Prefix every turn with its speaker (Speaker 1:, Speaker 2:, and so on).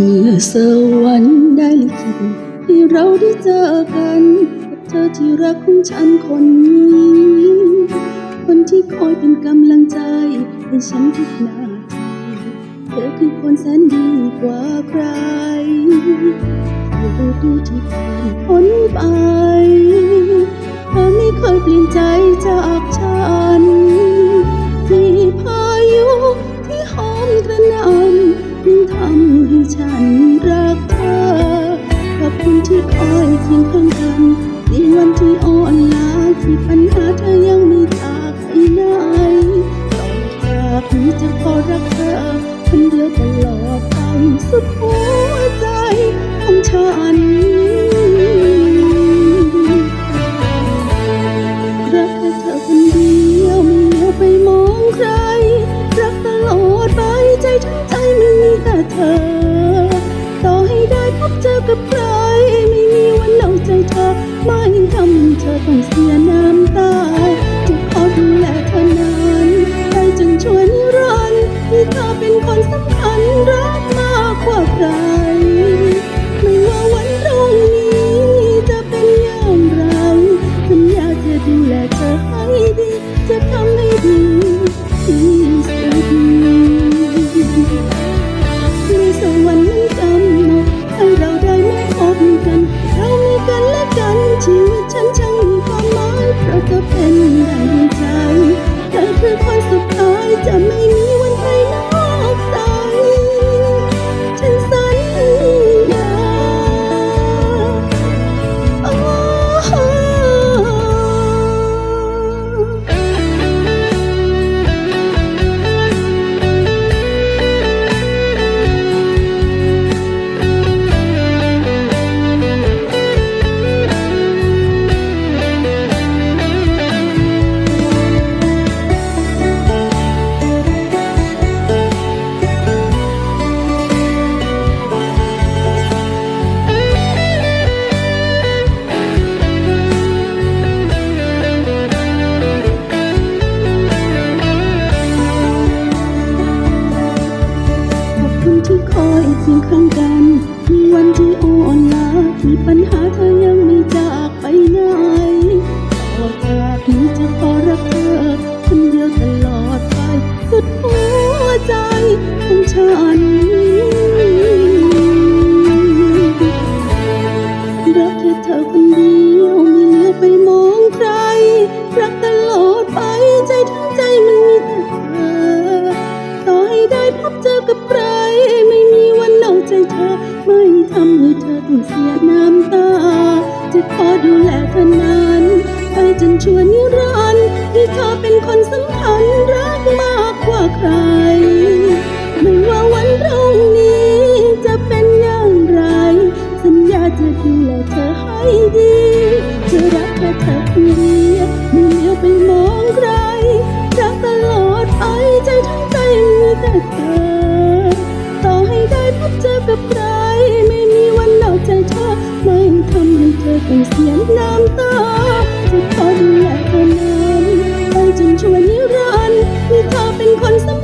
Speaker 1: เมื่อสวรรค์ได้ลิขิตให้เราได้เจอกันกับเธอที่รักของฉันคนนี้ คนที่คอยเป็นกำลังใจให้ฉันทุกนาทีเธอคือคนแสนดีกว่าใครดูดูที่ผ่านพ้นไปเธอไม่เคยเปลี่ยนใจจากฉัน ที่คอยเคียงข้างกันในวันที่อ่อนล้าที่ปัญหาเธอยังไม่จากไปไหนต่องจากนี้จะขอรักเธอคนเดียวตลอดไปสุดหัวใจของฉันรักแค่เธอคนเดียวไม่เหลียวไปมองใคร รักตลอดไปใจทั้งใจมีแต่เธอ อต้องเสียน้ำตาจะขอดูแลเธอนานไปจนชั่วนิรันดร์ที่เธอเป็นคนสำคัญรักมากกว่าใคร ไม่ว่าวันพรุ่งนี้จะเป็นอย่างไรสัญญาจะดูแลเธอให้ดี จะทำให้ดีที่สุดในสวรรค์นั้นกำให้เราได้มาพบกัน เรามีกันและกันชีวิต เที่ปัญหาเธอยังไม่จากไปไหนต่อจากนี้จะขอรักเธอคนเดียวตลอดไป สุดหัวใจของฉันรักแค่เธอคนเดียวไม่เหลียวไปมองใคร รักตลอดไปใจทั้งใจมันมีแต่เธอ ต่อให้ได้พบเจอกับใคร ไม่มีวันเอาใจเธอ ไม่ทำให้เธอ เสียน้ำตา จะขอดูแลเธอนานไปจนชั่วนิรันดร์ที่เธอเป็นคนสำคัญรักมากกว่าใคร ไม่ว่าวันพรุ่งนี้จะเป็นอย่างไร สัญญาจะดูแลเธอให้ดีจะรักแค่เธอเดียวไม่เลี้ยวไปมองใครรักตลอดไปใจทั้งใจมีแต่เธอต่อให้ได้พบเจอกับใคร น้ำตาจะขอดูแลเธอนานไปจนชั่วนิรันดร์ที่เธอเป็นคนสำ